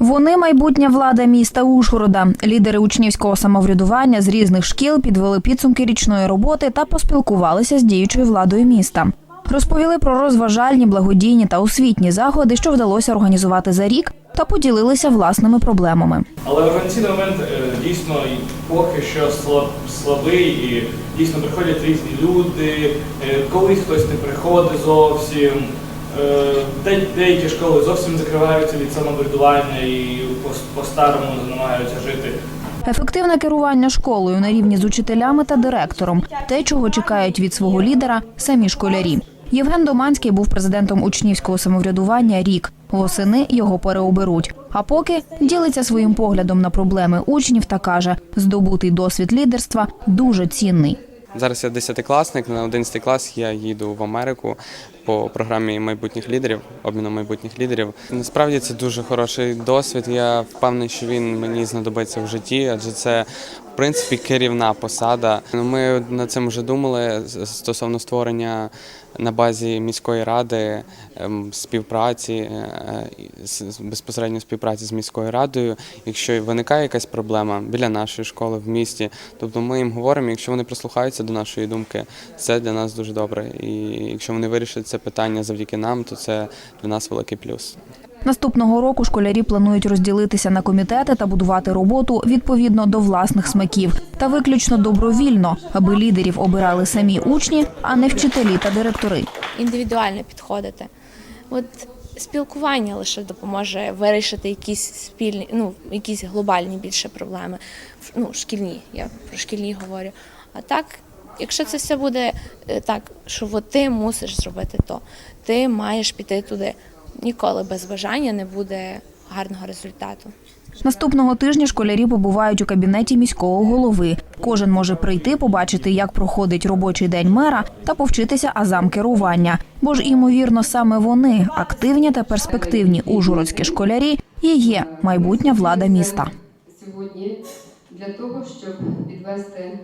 Вони майбутня влада міста Ужгорода. Лідери учнівського самоврядування з різних шкіл підвели підсумки річної роботи та поспілкувалися з діючою владою міста. Розповіли про розважальні, благодійні та освітні заходи, що вдалося організувати за рік, та поділилися власними проблемами. Але організаційний момент е, дійсно поки що слаб- слабий і дійсно приходять різні люди, е, колись хтось не приходить зовсім. Е, де- Деякі школи зовсім закриваються від самоврядування і по- по-старому намагаються жити. Ефективне керування школою на рівні з учителями та директором те, чого чекають від свого лідера самі школярі. Євген Доманський був президентом учнівського самоврядування рік. Восени його переоберуть. А поки ділиться своїм поглядом на проблеми учнів та каже, здобутий досвід лідерства дуже цінний. Зараз я десятикласник, на 11 клас я їду в Америку по програмі майбутніх лідерів, обміну майбутніх лідерів. Насправді це дуже хороший досвід. Я впевнений, що він мені знадобиться в житті, адже це в принципі керівна посада. Ми над цим вже думали стосовно створення на базі міської ради ем, співпраці е, безпосередньо співпраці з міською радою. Якщо виникає якась проблема біля нашої школи в місті, тобто ми їм говоримо, якщо вони прислухаються до нашої думки, це для нас дуже добре. І якщо вони вирішать це питання завдяки нам, то це для нас великий плюс. Наступного року школярі планують розділитися на комітети та будувати роботу відповідно до власних смаків та виключно добровільно, аби лідерів обирали самі учні, а не вчителі та директори. індивідуально підходити. От спілкування лише допоможе вирішити якісь спільні, ну якісь глобальні більше проблеми. Ну, шкільні, я про шкільні говорю. А так, якщо це все буде е, так, що от ти мусиш зробити то, ти маєш піти туди. Ніколи без бажання не буде гарного результату. Наступного тижня школярі побувають у кабінеті міського голови. Кожен може прийти, побачити, як проходить робочий день мера та повчитися азам керування. Бо ж, ймовірно, саме вони, активні та перспективні ужгородські школярі, і є майбутня влада міста. сьогодні для того, щоб підвести